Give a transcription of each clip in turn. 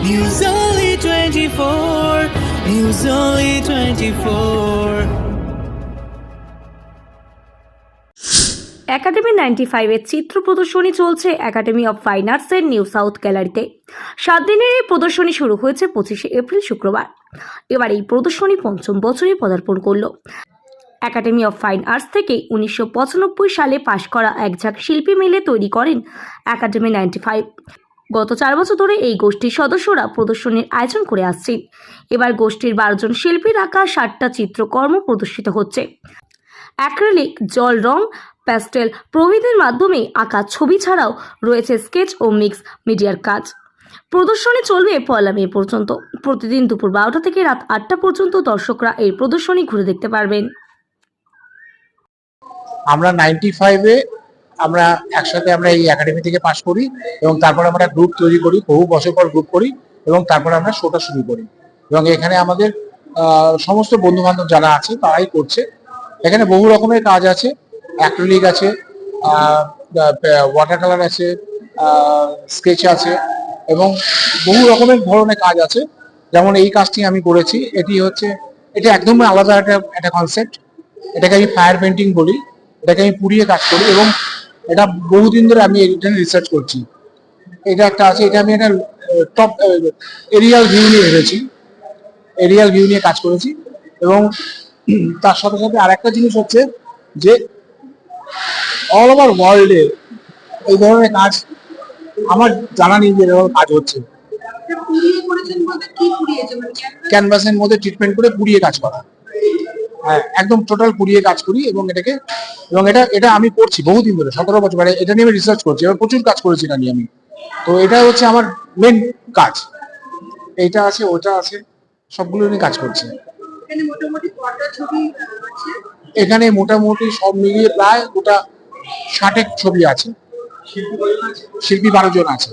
News Only 24. News Only 24. Academy ninety ফাইভের চিত্র প্রদর্শনী চলছে একাডেমি অফ ফাইন আর্টসের নিউ সাউথ গ্যালারিতে সাত দিনের এই প্রদর্শনী শুরু হয়েছে পঁচিশে এপ্রিল শুক্রবার এবার এই প্রদর্শনী পঞ্চম বছরে পদার্পণ করল একাডেমি অফ ফাইন আর্টস থেকে উনিশশো পঁচানব্বই সালে পাশ করা এক ঝাঁক শিল্পী মিলে তৈরি করেন একাডেমি নাইনটি ফাইভ গত চার বছর ধরে এই গোষ্ঠীর সদস্যরা প্রদর্শনীর আয়োজন করে আসছেন এবার গোষ্ঠীর বারোজন শিল্পীর আঁকা ষাটটা চিত্রকর্ম প্রদর্শিত হচ্ছে। অ্যাক্রিলিক, জল রং, প্যাস্টেল প্রভৃতির মাধ্যমে আঁকা ছবি ছাড়াও রয়েছে স্কেচ ও মিক্স মিডিয়ার কাজ। প্রদর্শনী চলবে পয়লা মে পর্যন্ত। প্রতিদিন দুপুর বারোটা থেকে রাত আটটা পর্যন্ত দর্শকরা এই প্রদর্শনী ঘুরে দেখতে পারবেন। আমরা নাইনটি ফাইভে আমরা একসাথে আমরা এই একাডেমি থেকে পাশ করি এবং তারপর আমরা গ্রুপ তৈরি করি, বহু বছর পর গ্রুপ করি এবং তারপর আমরা শোটা শুরু করি। এবং এখানে আমাদের সমস্ত বন্ধু বান্ধব যারা আছে তারাই করছে। এখানে বহু রকমের কাজ আছে। অ্যাক্রিলিক আছে ওয়াটার কালার আছে স্কেচ আছে এবং বহু রকমের ধরনের কাজ আছে। যেমন এই কাজটি আমি করেছি, এটি হচ্ছে, এটা একদমই আলাদা একটা একটা কনসেপ্ট এটাকে আমি ফায়ার পেন্টিং বলি। এটাকে আমি পুড়িয়ে কাজ করি এবং এটা বহুদিন ধরে আমি এটা রিসার্চ করছি। এটা একটা আছে এটা আমি একটা টপ এরিয়াল ভিউ নিয়ে এসেছি এরিয়াল ভিউ নিয়ে কাজ করেছি এবং তার সাথে সাথে আরেকটা জিনিস হচ্ছে যে অল ওভার ওয়ার্ল্ডে এই ধরনের কাজ আমার জানা নেই যে এরকম কাজ হচ্ছে? ক্যানভাসের মধ্যে ট্রিটমেন্ট করে পুড়িয়ে কাজ করা। হ্যাঁ একদম টোটাল কুড়িয়ে কাজ করি এবং এটাকে এবং এটা এটা আমি করছি বহুদিন ধরে সতেরো বছর মানে এটা নিয়ে আমি রিসার্চ করছি এবার প্রচুর কাজ করেছি এটা নিয়ে আমি। তো এটা হচ্ছে আমার মেন কাজ। এইটা আছে ওটা আছে সবগুলো নিয়ে কাজ করছি। এখানে মোটামুটি সব মিলিয়ে প্রায় গোটা ষাটেক ছবি আছে। শিল্পী বারো জন আছে।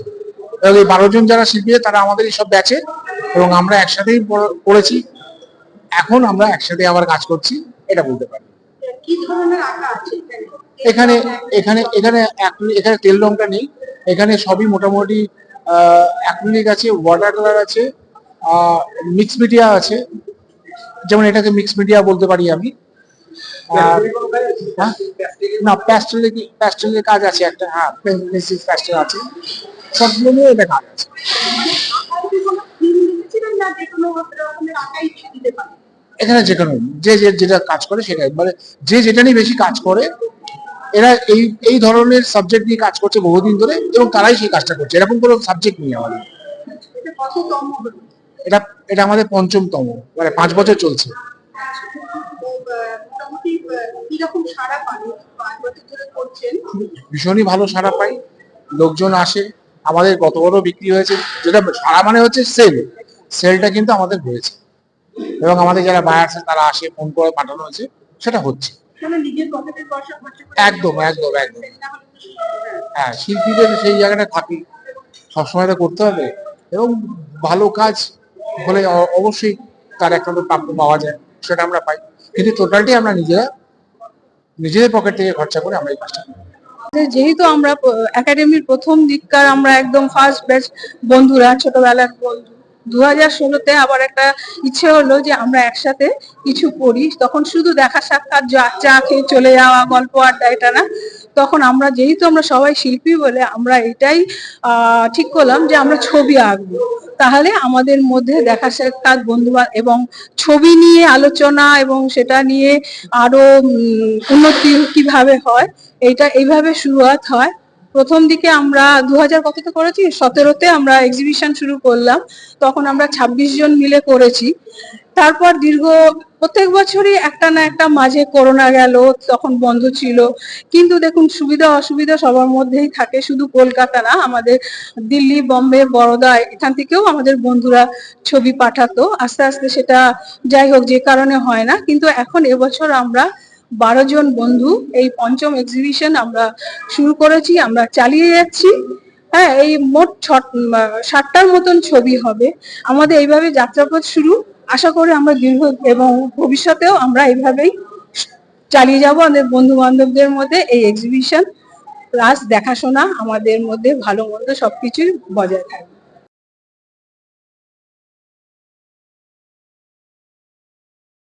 এবং এই বারো জন যারা শিল্পী তারা আমাদের সব ব্যাচে এবং আমরা একসাথেই পড়েছি এখন আমরা একসাথে আবার কাজ করছি এটা বলতে পারি। এখানে? এখানে এখানে এখানে তেল রংটা নেই। এখানে সবই মোটামুটি অ্যাক্রিলিক আছে ওয়াটার কালার আছে মিক্স মিডিয়া আছে। যেমন এটাকে মিক্স মিডিয়া বলতে পারি আমি। হ্যাঁ? না প্যাস্টেলের প্যাস্টেলের কাজ আছে একটা হ্যাঁ প্যাস্টেল আছে। সবগুলো নিয়ে এটা কাজ আছে। এখানে যে কোনো যে যে যেটা কাজ করে সেটাই। মানে যে যেটা নিয়ে বেশি কাজ করে, এরা এই এই ধরনের সাবজেক্ট নিয়ে কাজ করছে বহুদিন ধরে এবং তারাই সেই কাজটা করছে। এরকম কোনো সাবজেক্ট নেই আমাদের। এটা এটা আমাদের পঞ্চমতম মানে পাঁচ বছর চলছে। সারা ভীষণই ভালো সাড়া পাই। লোকজন আসে, আমাদের কত বড় বিক্রি হয়েছে, যেটা সারা মানে হচ্ছে সেল সেলটা কিন্তু আমাদের হয়েছে। এবং আমাদের যারা বায়ার আছে তারা আসে ফোন করে পাঠানো হয়েছে সেটা হচ্ছে। মানে একদম, একদম, একদম। হ্যাঁ। হ্যাঁ শিল্পীদের সেই জায়গাটা থাকি। সবসময় করতে হবে। এবং ভালো কাজ হলে অবশ্যই তার একটা প্রাপ্য পাওয়া যায় সেটা আমরা পাই। কিন্তু টোটালটি আমরা নিজেরা নিজেদের পকেট থেকে খরচা করে আমরা এই কাজটা যেহেতু আমরা একাডেমির প্রথম দিককার আমরা একদম ফার্স্ট ব্যাচ বন্ধুরা ছোটবেলার বন্ধু দু হাজার ষোলোতে আবার একটা ইচ্ছে হলো যে আমরা একসাথে কিছু করি। তখন শুধু দেখা সাক্ষাৎ চা খেয়ে চলে যাওয়া, গল্প আড্ডা, এটা না। তখন আমরা যেহেতু আমরা সবাই শিল্পী বলে আমরা এটাই ঠিক করলাম যে আমরা ছবি আঁকবো। তাহলে আমাদের মধ্যে দেখা সাক্ষাৎ বন্ধু এবং ছবি নিয়ে আলোচনা এবং সেটা নিয়ে আরও উন্নতি কীভাবে হয় এইটা এইভাবে শুরুয়াত হয়। প্রথম দিকে আমরা দু হাজার কততে করেছি? সতেরোতে আমরা এক্সিবিশন শুরু করলাম। তখন আমরা ছাব্বিশ জন মিলে করেছি। তারপর দীর্ঘ প্রত্যেক বছরই একটা না একটা মাঝে করোনা গেল, তখন বন্ধ ছিল। কিন্তু দেখুন, সুবিধা অসুবিধা সবার মধ্যেই থাকে। শুধু কলকাতা না, আমাদের দিল্লি, বম্বে, বরোদা, এখান থেকেও আমাদের বন্ধুরা ছবি পাঠাতো। আস্তে আস্তে সেটা যাই হোক, যে কারণে হয় না। কিন্তু এখন এবছর আমরা বারো জন বন্ধু, এই পঞ্চম এক্সিবিশন আমরা শুরু করেছি, আমরা চালিয়ে যাচ্ছি। হ্যাঁ এই মোট ষাটটার মতন ছবি হবে। আমাদের এইভাবে যাত্রাপথ শুরু। আশা করি আমরা দীর্ঘ এবং ভবিষ্যতেও আমরা এইভাবেই চালিয়ে যাব আমাদের বন্ধু বান্ধবদের মধ্যে এই এক্সিবিশন প্লাস দেখাশোনা আমাদের মধ্যে ভালো মন্দ সবকিছুই বজায় থাকবে।